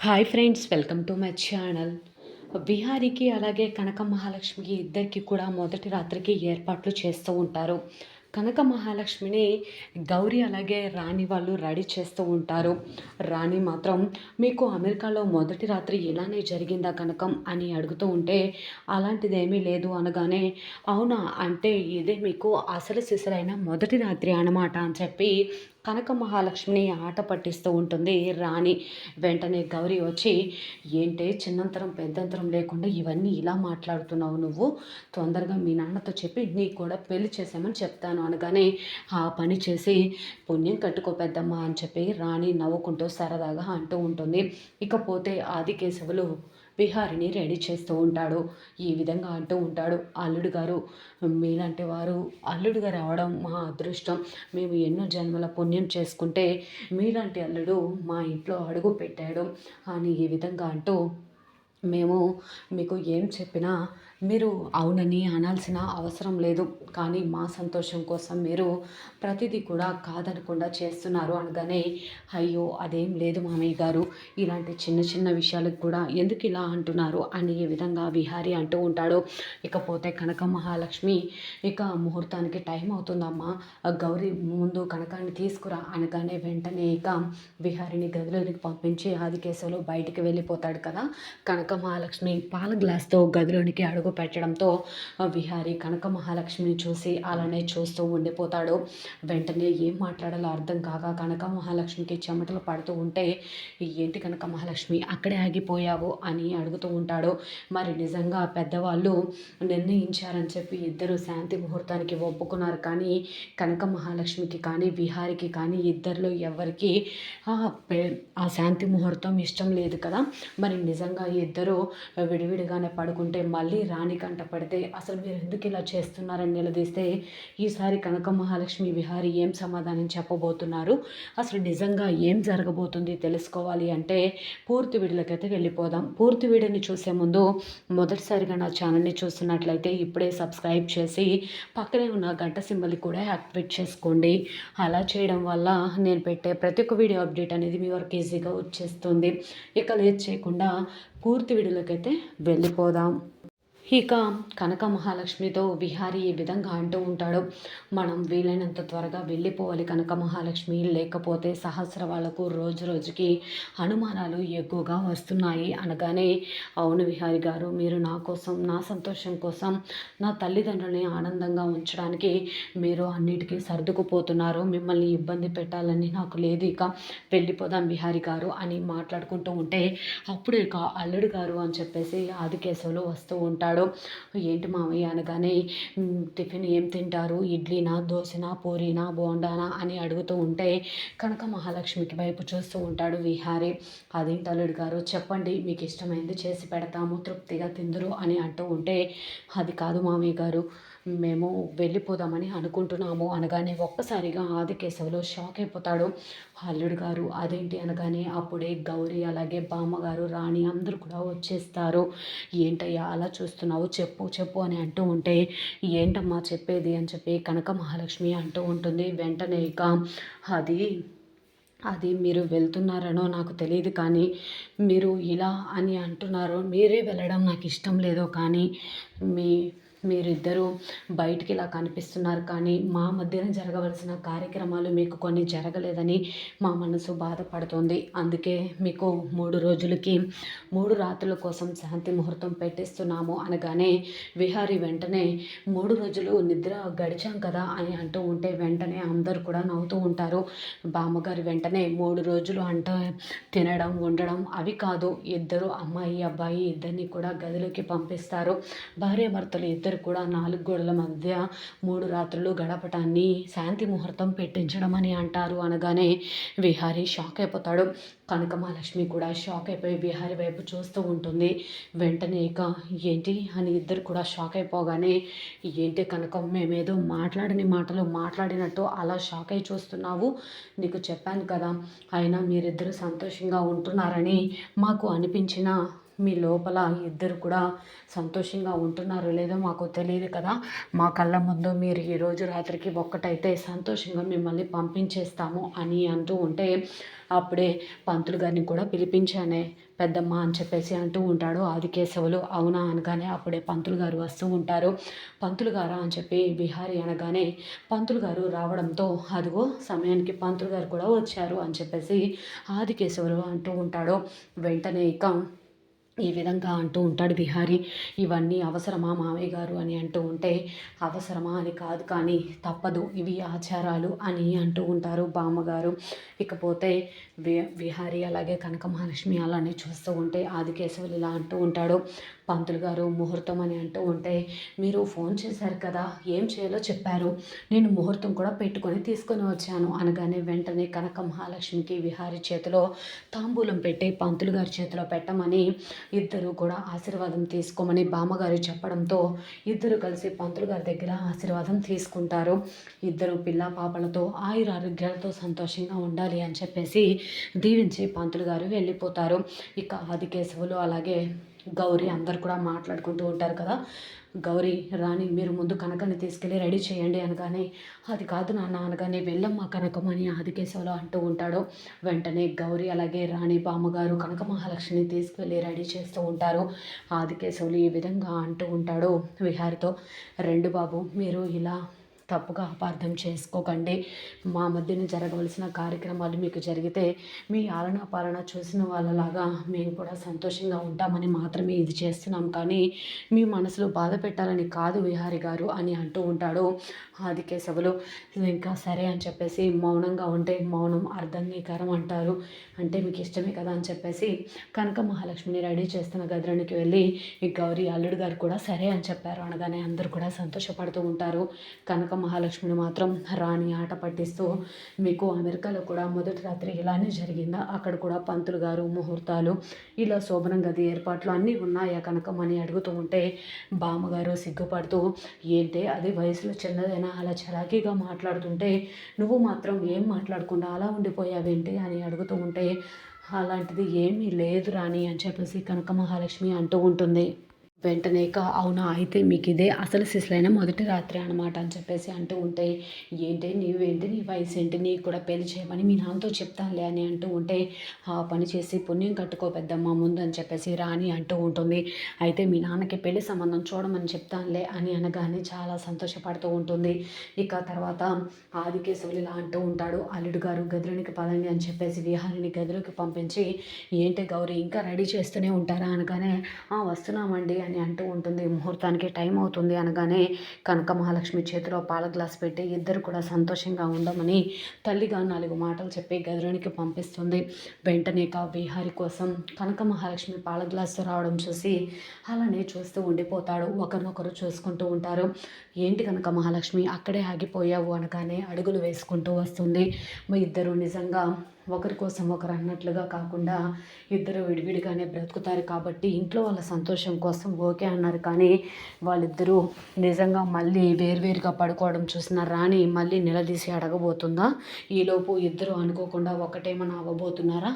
Hi friends welcome to my channel బిహారీకి అలాగే కనక మహాలక్ష్మికి ఇద్దరికి కూడా మొదటి రాత్రికి ఏర్పాట్లు చేస్తూ ఉంటారు. కనక మహాలక్ష్మిని గౌరీ అలాగే రాణి వాళ్ళు రెడీ చేస్తూ ఉంటారు. రాణి మాత్రం మీకు అమెరికాలో మొదటి రాత్రి ఇలానే జరిగిందా కనకం? అని అడుగుతూ ఉంటే అలాంటిదేమీ లేదు అనగానే అవునా అంటే ఇదే మీకు అసలు సిసలైన మొదటి రాత్రి అనమాట అని చెప్పి కనక మహాలక్ష్మిని ఆట పట్టిస్తూ ఉంటుంది. రాణి వెంటనే గౌరీ వచ్చి ఏంటే చిన్నంతరం పెద్దంతరం లేకుండా ఇవన్నీ ఇలా మాట్లాడుతున్నావు నువ్వు? తొందరగా మీ నాన్నతో చెప్పి నీకు కూడా పెళ్ళి చేసామని చెప్తాను అనగానే ఆ పని చేసి పుణ్యం కట్టుకో పెద్దమ్మ అని చెప్పి రాణి నవ్వుకుంటూ సరదాగా అంటూ ఉంటుంది. ఇకపోతే ఆదికేశవులు విహారిని రెడీ చేస్తూ ఉంటాడు. ఈ విధంగా అంటూ ఉంటాడు. అల్లుడు గారు మీలాంటి వారు అల్లుడుగా రావడం మా అదృష్టం. మేము ఎన్నో జన్మల పుణ్యం చేసుకుంటే మీలాంటి అల్లుడు మా ఇంట్లో అడుగు పెట్టాడు. అని ఈ విధంగా అంటూ మేము మీకు ఏం చెప్పినా మీరు అవునని అనాల్సిన అవసరం లేదు. కానీ మా సంతోషం కోసం మీరు ప్రతిదీ కూడా కాదనకుండా చేస్తున్నారు అనగానే అయ్యో అదేం లేదు మామయ్య గారు. ఇలాంటి చిన్న చిన్న విషయాలకు కూడా ఎందుకు ఇలా అంటున్నారు? అని ఈ విధంగా విహారీ అంటూ ఉంటాడు. ఇకపోతే కనక మహాలక్ష్మి ఇక ముహూర్తానికి టైం అవుతుందమ్మా. గౌరీ ముందు కనకాన్ని తీసుకురా. అనగానే వెంటనే ఇక విహారిని గదిలోనికి పంపించి ఆదికేశవులు బయటికి వెళ్ళిపోతాడు కదా. కనక కనక మహాలక్ష్మి పాల గ్లాస్తో గదిలోనికి అడుగు పెట్టడంతో విహారీ కనక మహాలక్ష్మిని చూసి అలానే చూస్తూ ఉండిపోతాడు. వెంటనే ఏం మాట్లాడాలో అర్థం కాక కనక మహాలక్ష్మికి చెమటలు పడుతూ ఉంటే ఏంటి కనక మహాలక్ష్మి అక్కడే ఆగిపోయావు? అని అడుగుతూ ఉంటాడు. మరి నిజంగా పెద్దవాళ్ళు నిర్ణయించారని చెప్పి ఇద్దరు శాంతి ముహూర్తానికి ఒప్పుకున్నారు. కానీ కనక మహాలక్ష్మికి కానీ విహారికి కానీ ఇద్దరిలో ఎవరికి ఆ శాంతి ముహూర్తం ఇష్టం లేదు కదా. మరి నిజంగా ఇద్దరు విడివిడిగానే పడుకుంటే మళ్ళీ రాణి కంట పడితే అసలు మీరు ఎందుకు ఇలా చేస్తున్నారని నిలదీస్తే ఈసారి కనక మహాలక్ష్మి విహారి ఏం సమాధానం చెప్పబోతున్నారు? అసలు నిజంగా ఏం జరగబోతుంది తెలుసుకోవాలి అంటే పూర్తి వీడియోలకైతే వెళ్ళిపోదాం. పూర్తి వీడియోని చూసే ముందు మొదటిసారిగా నా ఛానల్ని చూస్తున్నట్లయితే ఇప్పుడే సబ్స్క్రైబ్ చేసి పక్కనే ఉన్న గంట సింబల్ కూడా యాక్టివేట్ చేసుకోండి. అలా చేయడం వల్ల నేను పెట్టే ప్రతి ఒక్క వీడియో అప్డేట్ అనేది మీ వరకు ఈజీగా వచ్చేస్తుంది. ఇక లేట్ చేయకుండా పూర్తి వీడియోలోకి అయితే వెళ్ళిపోదాం. ఇక కనక మహాలక్ష్మితో విహారీ ఈ విధంగా అంటూ ఉంటాడు. మనం వీలైనంత త్వరగా వెళ్ళిపోవాలి కనక మహాలక్ష్మి. లేకపోతే సహస్ర వాళ్ళకు రోజు రోజుకి అనుమానాలు ఎక్కువగా వస్తున్నాయి. అనగానే అవును విహారి గారు మీరు నా కోసం నా సంతోషం కోసం నా తల్లిదండ్రులని ఆనందంగా ఉంచడానికి మీరు అన్నిటికీ సర్దుకుపోతున్నారు. మిమ్మల్ని ఇబ్బంది పెట్టాలని నాకు లేదు. ఇక వెళ్ళిపోదాం విహారి గారు అని మాట్లాడుకుంటూ ఉంటే అప్పుడు ఇక అల్లుడు గారు అని చెప్పేసి ఆదికేశవులు వస్తూ ఉంటాడు. ఉంటాడు ఏంటి మామయ్య అనగానే టిఫిన్ ఏం తింటారు? ఇడ్లీనా? దోశనా? పూరీనా? బోండానా? అని అడుగుతూ ఉంటే కనక మహాలక్ష్మికి వైపు చూస్తూ ఉంటాడు విహారీ. అదేం తల్లుడు గారు చెప్పండి. మీకు ఇష్టమైంది చేసి పెడతాము. తృప్తిగా తిందురు అని అంటూ ఉంటే అది కాదు మామయ్య గారు. మేము వెళ్ళిపోదామని అనుకుంటున్నాము అనగానే ఒక్కసారిగా ఆదికేశవులు షాక్ అయిపోతాడు. అల్లుడు గారు అదేంటి అనగానే అప్పుడే గౌరీ అలాగే బామ్మగారు రాణి అందరూ కూడా వచ్చేస్తారు. ఏంటయ్యా అలా చూస్తున్నావు? చెప్పు చెప్పు అని అంటూ ఉంటే ఏంటమ్మా చెప్పేది? అని చెప్పి కనక మహాలక్ష్మి అంటూ ఉంటుంది. వెంటనే ఇక అది అది మీరు వెళ్తున్నారనో నాకు తెలియదు కానీ మీరు ఇలా అని అంటున్నారో. మీరే వెళ్ళడం నాకు ఇష్టం లేదో కానీ మీ మీరిద్దరూ బయటికి ఇలా కనిపిస్తున్నారు కానీ మా మధ్యన జరగవలసిన కార్యక్రమాలు మీకు కొన్ని జరగలేదని మా మనసు బాధపడుతుంది. అందుకే మీకు మూడు రోజులకి మూడు రాత్రుల కోసం శాంతి ముహూర్తం పెట్టిస్తున్నాము అనగానే విహారి వెంటనే మూడు రోజులు నిద్ర గడిచాం కదా అని అంటూ ఉంటే వెంటనే అందరూ కూడా నవ్వుతూ ఉంటారు. బామ్మగారు వెంటనే మూడు రోజులు అంట తినడం ఉండడం అవి కాదు. ఇద్దరు అమ్మాయి అబ్బాయి ఇద్దరిని కూడా గదిలోకి పంపిస్తారు. భార్యాభర్తలు ఇద్దరు ఇద్దరు కూడా నాలుగు గోడల మధ్య మూడు రాత్రులు గడపటాన్ని శాంతి ముహూర్తం పెట్టించడం అని అంటారు అనగానే విహారీ షాక్ అయిపోతాడు. కనకమహాలక్ష్మి కూడా షాక్ అయిపోయి విహారీ వైపు చూస్తూ ఉంటుంది. వెంటనే ఇక ఏంటి అని ఇద్దరు కూడా షాక్ అయిపోగానే ఏంటి కనుక మేమేదో మాట్లాడని మాటలు మాట్లాడినట్టు అలా షాక్ అయి చూస్తున్నావు? నీకు చెప్పాను కదా అయినా మీరిద్దరు సంతోషంగా ఉంటున్నారని మాకు అనిపించిన మీ లోపల ఇద్దరు కూడా సంతోషంగా ఉంటున్నారో లేదో మాకు తెలియదు కదా. మా కళ్ళ ముందు మీరు ఈరోజు రాత్రికి ఒక్కటైతే సంతోషంగా మిమ్మల్ని పంపించేస్తాము అని అంటూ ఉంటే అప్పుడే పంతులు గారిని కూడా పిలిపించానే పెద్దమ్మ అని చెప్పేసి అంటూ ఉంటాడు ఆదికేశవులు. అవునా అనగానే అప్పుడే పంతులు గారు వస్తూ ఉంటారు. పంతులు గారా అని చెప్పి బిహారీ అనగానే పంతులు గారు రావడంతో అదిగో సమయానికి పంతులు గారు కూడా వచ్చారు అని చెప్పేసి ఆదికేశవులు అంటూ ఉంటాడు. వెంటనే ఇక ఈ విధంగా అంటూ ఉంటాడు బిహారీ ఇవన్నీ అవసరమా మామయ్య గారు? అని అంటూ ఉంటే అవసరమా అని కాదు కానీ తప్పదు ఇవి ఆచారాలు అని అంటూ ఉంటారు బామ్మగారు. ఇకపోతే వి విహారీ అలాగే కనక మహాలక్ష్మి అలానే చూస్తూ ఉంటే ఆదికేశవులు ఇలా అంటూ ఉంటాడు పంతులు గారు ముహూర్తం అని అంటూ ఉంటే మీరు ఫోన్ చేశారు కదా ఏం చేయాలో చెప్పారు. నేను ముహూర్తం కూడా పెట్టుకొని తీసుకొని వచ్చాను. అనగానే వెంటనే కనక మహాలక్ష్మికి విహారి చేతిలో తాంబూలం పెట్టి పంతులు గారి చేతిలో పెట్టమని ఇద్దరు కూడా ఆశీర్వాదం తీసుకోమని బామ్మగారు చెప్పడంతో ఇద్దరు కలిసి పంతులు గారి దగ్గర ఆశీర్వాదం తీసుకుంటారు. ఇద్దరు పిల్ల పాపలతో ఆయుర ఆరోగ్యాలతో సంతోషంగా ఉండాలి అని చెప్పేసి దీవించి పంతులు గారు వెళ్ళిపోతారు. ఇక ఆదికేశవులు అలాగే గౌరీ అందరు కూడా మాట్లాడుకుంటూ ఉంటారు కదా. గౌరీ రాణి మీరు ముందు కనకని తీసుకెళ్ళి రెడీ చేయండి అనగానే అది కాదు నాన్న అనగానే వెళ్ళమ్మ కనకమని అని ఆదికేశవులు అంటూ ఉంటాడు. వెంటనే గౌరీ అలాగే రాణి బామ్మగారు కనక మహాలక్ష్మిని తీసుకువెళ్ళి రెడీ చేస్తూ ఉంటారు. ఆదికేశవులు ఈ విధంగా అంటూ ఉంటాడు విహారితో రెండు బాబు మీరు ఇలా తప్పుగా అపార్థం చేసుకోకండి. మా మధ్యన జరగవలసిన కార్యక్రమాలు మీకు జరిగితే మీ ఆలన పాలన చూసిన వాళ్ళలాగా మేము కూడా సంతోషంగా ఉంటామని మాత్రమే ఇది చేస్తున్నాం. కానీ మీ మనసులో బాధ పెట్టాలని కాదు విహారి గారు అని అంటూ ఉంటాడు. ఆది కేశవులు ఇంకా సరే అని చెప్పేసి మౌనంగా ఉంటే మౌనం అర్ధంగీకారం అంటారు. అంటే మీకు ఇష్టమే కదా అని చెప్పేసి కనక మహాలక్ష్మిని రెడీ చేస్తున్న గదిలోనికి వెళ్ళి ఈ గౌరీ అల్లుడు గారు కూడా సరే అని చెప్పారు అనగానే అందరూ కూడా సంతోషపడుతూ ఉంటారు. కనక మహాలక్ష్మిని మాత్రం రాణి ఆట పట్టిస్తూ మీకు అమెరికాలో కూడా మొదటి రాత్రి ఇలానే జరిగిందా? అక్కడ కూడా పంతులు గారు ముహూర్తాలు ఇలా శోభనం గది ఏర్పాట్లు అన్నీ ఉన్నాయా? కనకమని అడుగుతూ ఉంటే బామ్మగారు సిగ్గుపడుతూ ఏంటే అది వయసులో చిన్నదైనా? అలా చలాకీగా మాట్లాడుతుంటే నువ్వు మాత్రం ఏం మాట్లాడకుండా అలా ఉండిపోయావేంటి? అని అడుగుతూ ఉంటే అలాంటిది ఏమీ లేదు రాణి అని చెప్పేసి కనక మహాలక్ష్మి అంటూ ఉంటుంది. వెంటనే అవునా? అయితే మీకు ఇదే అసలు సిసలైన మొదటి రాత్రి అనమాట అని చెప్పేసి అంటూ ఉంటే ఏంటి నీవేంటి? నీ వయసు ఏంటి నీకు కూడా పెళ్ళి చేయమని మీ నాన్నతో చెప్తానులే అని అంటూ ఉంటే ఆ పని చేసి పుణ్యం కట్టుకో పెద్దమ్మ ముందు అని చెప్పేసి రాణి అంటూ ఉంటుంది. అయితే మీ నాన్నకి పెళ్ళి సంబంధం చూడమని చెప్తానులే అని అనగానే చాలా సంతోషపడుతూ ఉంటుంది. ఇక తర్వాత ఆదికేశవులు ఇలా అంటూ ఉంటాడు. అల్లుడు గారు గదిలోనికి పదండి అని చెప్పేసి విహారిని గదిలోకి పంపించి ఏంటి గౌరీ ఇంకా రెడీ చేస్తూనే ఉంటారా? అనగానే వస్తున్నామండి అని అంటూ ఉంటుంది. ముహూర్తానికి టైం అవుతుంది అనగానే కనక మహాలక్ష్మి చేతిలో పాల గ్లాస్ పెట్టి ఇద్దరు కూడా సంతోషంగా ఉండమని తల్లిగా నాలుగు మాటలు చెప్పి గదిలోనికి పంపిస్తుంది. వెంటనే కా విహారి కోసం కనక మహాలక్ష్మి పాల గ్లాస్ రావడం చూసి అలానే చూస్తూ ఉండిపోతాడు. ఒకరినొకరు చూసుకుంటూ ఉంటారు. ఏంటి కనుక మహాలక్ష్మి అక్కడే ఆగిపోయావు? అనగానే అడుగులు వేసుకుంటూ వస్తుంది. ఇద్దరు నిజంగా ఒకరి కోసం ఒకరు అన్నట్లుగా కాకుండా ఇద్దరు విడివిడిగానే బ్రతుకుతారు కాబట్టి ఇంట్లో వాళ్ళ సంతోషం కోసం ఓకే అన్నారు. కానీ వాళ్ళిద్దరూ నిజంగా మళ్ళీ వేరువేరుగా పడుకోవడం చూసిన రాణి మళ్ళీ నిలదీసి అడగబోతుందా? ఈలోపు ఇద్దరు అనుకోకుండా ఒకటేమన్నా అవ్వబోతున్నారా?